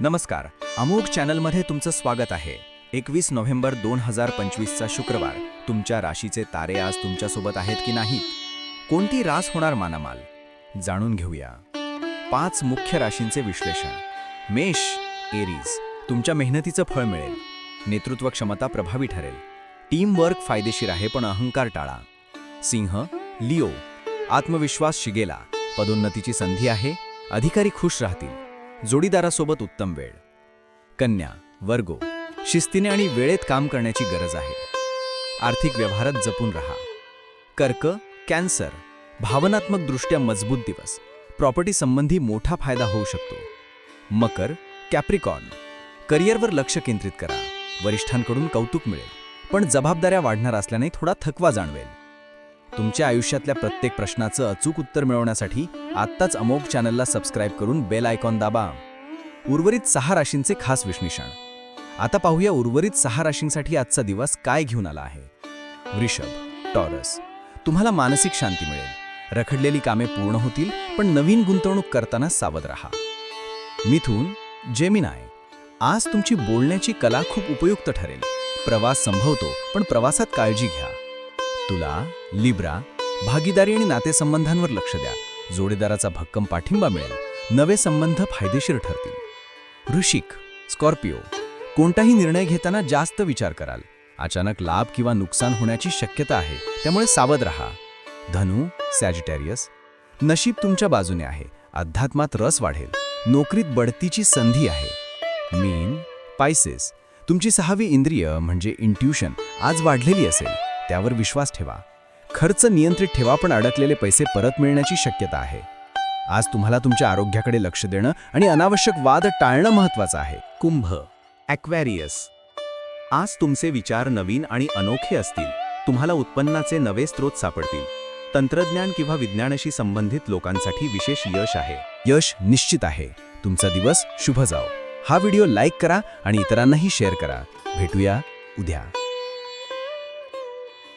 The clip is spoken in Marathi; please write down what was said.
नमस्कार. अमोघ चॅनलमध्ये तुमचं स्वागत आहे. एकवीस नोव्हेंबर दोन हजार पंचवीसचा शुक्रवार. तुमच्या राशीचे तारे आज तुमच्यासोबत आहेत की नाहीत? कोणती रास होणार मानामाल? जाणून घेऊया. पाच मुख्य राशींचे विश्लेषण. मेष एरीज तुमच्या मेहनतीचं फळ मिळेल. नेतृत्व क्षमता प्रभावी ठरेल. टीम वर्क फायदेशीर आहे पण अहंकार टाळा. सिंह लिओ आत्मविश्वास शिगेला. पदोन्नतीची संधी आहे. अधिकारी खुश राहतील. जोडीदारासोबत उत्तम वेळ. कन्या वर्गो शिस्तीने आणि वेळेत काम करण्याची गरज आहे. आर्थिक व्यवहारात जपून रहा. कर्क कॅन्सर भावनात्मकदृष्ट्या मजबूत दिवस. प्रॉपर्टी संबंधी मोठा फायदा होऊ शकतो. मकर कॅप्रिकॉर्न करिअरवर लक्ष केंद्रित करा. वरिष्ठांकडून कौतुक मिळेल पण जबाबदाऱ्या वाढणार असल्याने थोडा थकवा जाणवेल. तुमच्या आयुष्यातल्या प्रत्येक प्रश्नाचं अचूक उत्तर मिळवण्यासाठी आत्ताच अमोघ चॅनलला सबस्क्राईब करून बेल आयकॉन दाबा. उर्वरित सहा राशींचे खास विश्लेषण. आता पाहूया उर्वरित सहा राशींसाठी आजचा दिवस काय घेऊन आला आहे. वृषभ टॉरस तुम्हाला मानसिक शांती मिळेल. रखडलेली कामे पूर्ण होतील पण नवीन गुंतवणूक करताना सावध रहा. मिथून जेमिनाय आज तुमची बोलण्याची कला खूप उपयुक्त ठरेल. प्रवास संभवतो पण प्रवासात काळजी घ्या. तुला लिब्रा भागीदारी आणि नातेसंबंधांवर लक्ष द्या. जोडीदाराचा भक्कम पाठिंबा मिळेल. नवे संबंध फायदेशीर ठरतील. ऋषिक स्कॉर्पिओ कोणताही निर्णय घेताना जास्त विचार कराल. अचानक लाभ किंवा नुकसान होण्याची शक्यता आहे. त्यामुळे सावध राहा. धनु सॅजिटेरियस नशीब तुमच्या बाजूने आहे. अध्यात्मात रस वाढेल. नोकरीत बढतीची संधी आहे. मीन पायसेस तुमची सहावी इंद्रिय म्हणजे इंट्युशन आज वाढलेली असेल. त्यावर विश्वास ठेवा. खर्च नियंत्रित ठेवा पण अडकलेले पैसे परत मिळण्याची शक्यता आहे. आज तुम्हाला तुमच्या आरोग्याकडे लक्ष देणं आणि अनावश्यक वाद टाळणं महत्वाचं आहे. कुंभ ॲक्वॅरियस आज तुमचे विचार नवीन आणि अनोखे असतील. तुम्हाला उत्पन्नाचे नवे स्रोत सापडतील. तंत्रज्ञान किंवा विज्ञानाशी संबंधित लोकांसाठी विशेष यश आहे. यश निश्चित आहे. तुमचा दिवस शुभ जाओ. हा व्हिडिओ लाईक करा आणि इतरांनाही शेअर करा. भेटूया उद्या.